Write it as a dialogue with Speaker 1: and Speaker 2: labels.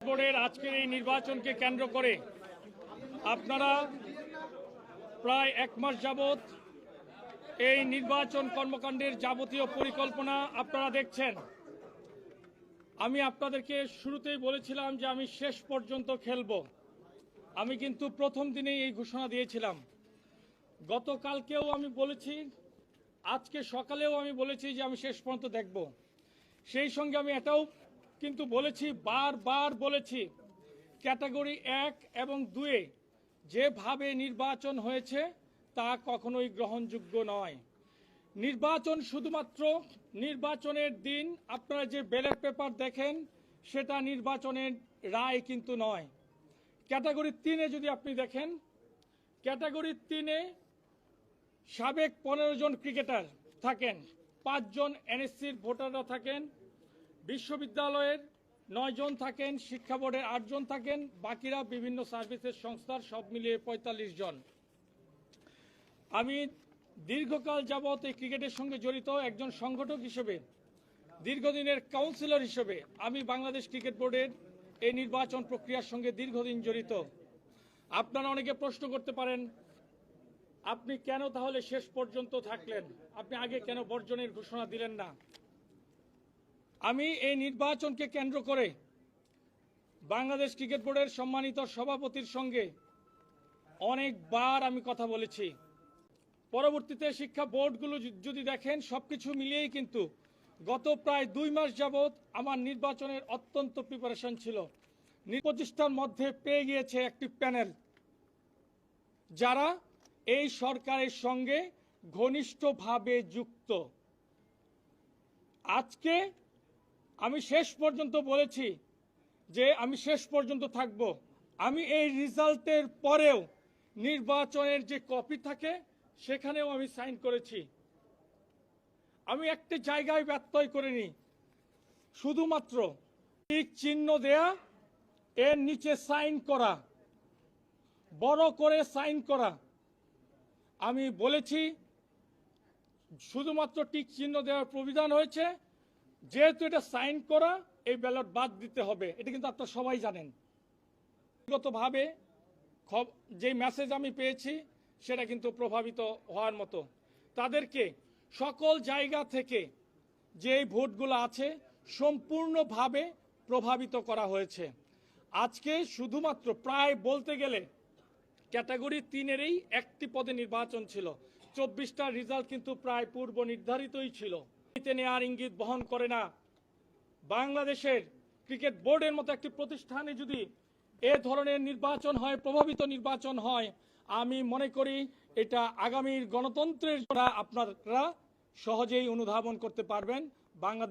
Speaker 1: বোর্ডের আজকের এই নির্বাচনকে কেন্দ্র করে আপনারা প্রায় এক মাস যাবৎ এই নির্বাচন কর্মকাণ্ডের যাবতীয় পরিকল্পনা আপনারা দেখছেন। আমি আপনাদেরকে শুরুতেই বলেছিলাম যে আমি শেষ পর্যন্ত খেলব। আমি কিন্তু প্রথম দিনেই এই ঘোষণা দিয়েছিলাম। গতকালকেও আমি বলেছি, আজকে সকালেও আমি বলেছি যে আমি শেষ পর্যন্ত দেখব। সেই সঙ্গে আমি এটাও কিন্তু বলেছি, বারবার বলেছি, ক্যাটাগরি এক এবং দুয়ে যেভাবে নির্বাচন হয়েছে তা কখনোই গ্রহণযোগ্য নয়। নির্বাচন শুধুমাত্র নির্বাচনের দিন আপনারা যে ব্যালট পেপার দেখেন, সেটা নির্বাচনের রায় কিন্তু নয়। ক্যাটাগরি তিনে যদি আপনি দেখেন, ক্যাটাগরি তিনে সাবেক পনেরো জন ক্রিকেটার থাকেন, পাঁচজন এনএসসির ভোটাররা থাকেন বিশ্ববিদ্যালয়ের নয় জন থাকেন, শিক্ষা বোর্ডের আটজন থাকেন, বাকিরা বিভিন্ন সার্ভিসের সংস্থার সব মিলিয়ে পঁয়তাল্লিশ জন। আমি দীর্ঘকাল যাবৎ এই ক্রিকেটের সঙ্গে জড়িত, একজন সংগঠক হিসেবে, দীর্ঘদিনের কাউন্সিলর হিসেবে আমি বাংলাদেশ ক্রিকেট বোর্ডের এই নির্বাচন প্রক্রিয়ার সঙ্গে দীর্ঘদিন জড়িত। আপনারা অনেকে প্রশ্ন করতে পারেন, আপনি কেন তাহলে শেষ পর্যন্ত থাকলেন? আপনি আগে কেন বর্জনের ঘোষণা দিলেন না? আমি এই নির্বাচনকে কেন্দ্র করে বাংলাদেশ ক্রিকেট বোর্ডের সম্মানিত সভাপতির সঙ্গে অনেকবার আমি কথা বলেছি। পরবর্তীতে শিক্ষা বোর্ডগুলো যদি দেখেন, সবকিছু মিলিয়েই কিন্তু গত প্রায় দুই মাস যাবৎ আমার নির্বাচনের অত্যন্ত প্রিপারেশন ছিল। পঁচিশটার মধ্যে পেয়ে গিয়েছে একটি প্যানেল। যারা এই সরকারের সঙ্গে ঘনিষ্ঠভাবে যুক্ত। আজকে আমি শেষ পর্যন্ত বলেছি যে আমি শেষ পর্যন্ত থাকব। আমি এই রেজাল্টের পরেও নির্বাচনের যে কপি থাকে, সেখানেও আমি সাইন করেছি। আমি একটি জায়গায় ব্যত্যয় করিনি। শুধুমাত্র টিক চিহ্ন দেয়া, এর নিচে সাইন করা, বড় করে সাইন করা। আমি বলেছি, শুধুমাত্র টিক চিহ্ন দেওয়ার প্রবিধান হয়েছে যেহেতু এটা সাইন করা, এই ব্যালট বাদ দিতে হবে। এটা কিন্তু আপনারা সবাই জানেন। ব্যক্তিগতভাবে যে মেসেজ আমি পেয়েছি, সেটা কিন্তু প্রভাবিত হওয়ার মতো। তাদেরকে সকল জায়গা থেকে যে ভোটগুলো আছে, সম্পূর্ণভাবে প্রভাবিত করা হয়েছে। আজকে শুধুমাত্র প্রায় বলতে গেলে ক্যাটাগরি তিনেরই একটি পদে নির্বাচন ছিল। চব্বিশটা রেজাল্ট কিন্তু প্রায় পূর্ব নির্ধারিতই ছিল। নেওয়ার ইঙ্গিত বহন করে না। বাংলাদেশের ক্রিকেট বোর্ডের মতো একটি প্রতিষ্ঠানে যদি এ ধরনের নির্বাচন হয়, প্রভাবিত নির্বাচন হয়, আমি মনে করি এটা আগামীর গণতন্ত্রের আপনারা সহজেই অনুধাবন করতে পারবেন। বাংলাদেশ